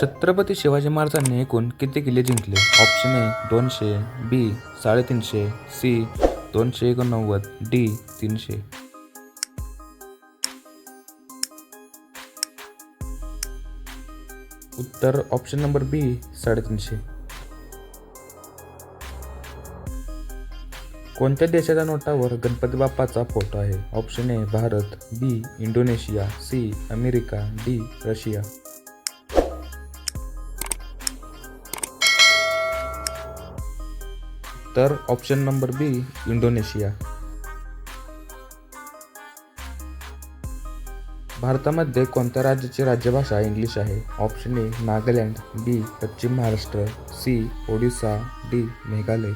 छत्रपती शिवाजी महाराजांनी एकूण किती किल्ले जिंकले? ऑप्शन ए दोनशे बी साडेतीनशे सी दोनशे एकोणनव्वद डी तीनशे. उत्तर ऑप्शन नंबर बी साडेतीनशे. कोणत्या देशाच्या नोटावर गणपती बाप्पाचा फोटो आहे? Option A Bharat B Indonesia C America D Russia. तर ऑप्शन नंबर बी इंडोनेशिया भारतामध्ये कोणत्या राज्याची राज्यभाषा इंग्लिश आहे? ऑप्शन ए नागालँड. बी पश्चिम महाराष्ट्र. सी ओडिसा. डी मेघालय.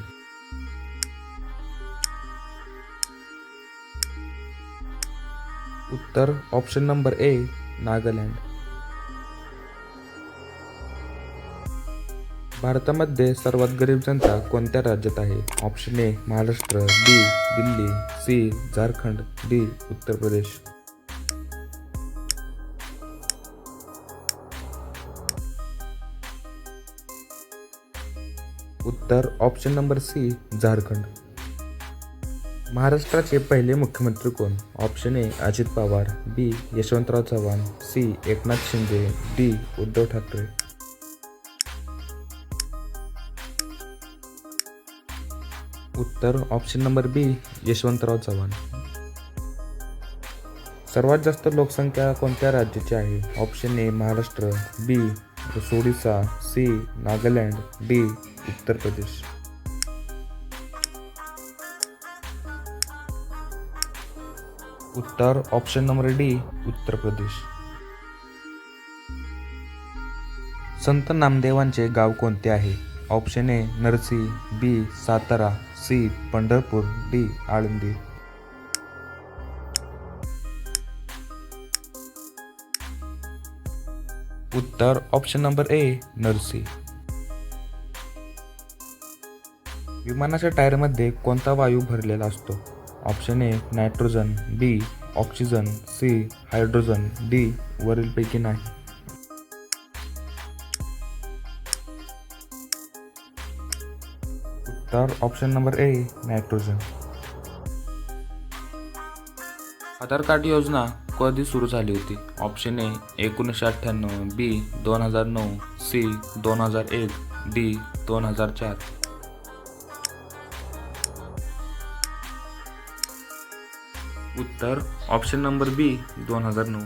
उत्तर ऑप्शन नंबर ए नागालँड. भारतामध्ये सर्वात गरीब जनता कोणत्या राज्यात आहे? Option A Maharashtra B Delhi C Jharkhand D Uttar Pradesh. उत्तर ऑप्शन नंबर सी झारखंड. महाराष्ट्राचे पहिले मुख्यमंत्री कोण? Option A Ajit Pawar B Yashwantrao Chavan C Eknath Shinde D Uddhav Thackeray. उत्तर option number B Yashwantrao Chavan. सर्वात जास्त लोकसंख्या कोणत्या राज्याची आहे? Option A Maharashtra. B Odisha. C Nagaland. D Uttar Pradesh. उत्तर ऑप्शन नंबर डी उत्तर प्रदेश. संत नामदेवांचे गाव कोणते आहे? Option A Narsi. B Satara. C Pandharpur D Alandi. उत्तर ऑप्शन नंबर ए नरसी. विमानाच्या टायरमध्ये कोणता वायू भरलेला असतो? Option A nitrogen B oxygen C hydrogen D वरीलपैकी नाही. तर option number A nitrogen Aadhaar card योजना कधी सुरू झाली होती? ऑप्शन ए एकोणीसशे अठ्ठ्याण्णव बी दोन हजार नऊ सी दोन हजार एक डी दोन हजार चार. उत्तर ऑप्शन नंबर बी दोन हजार नऊ.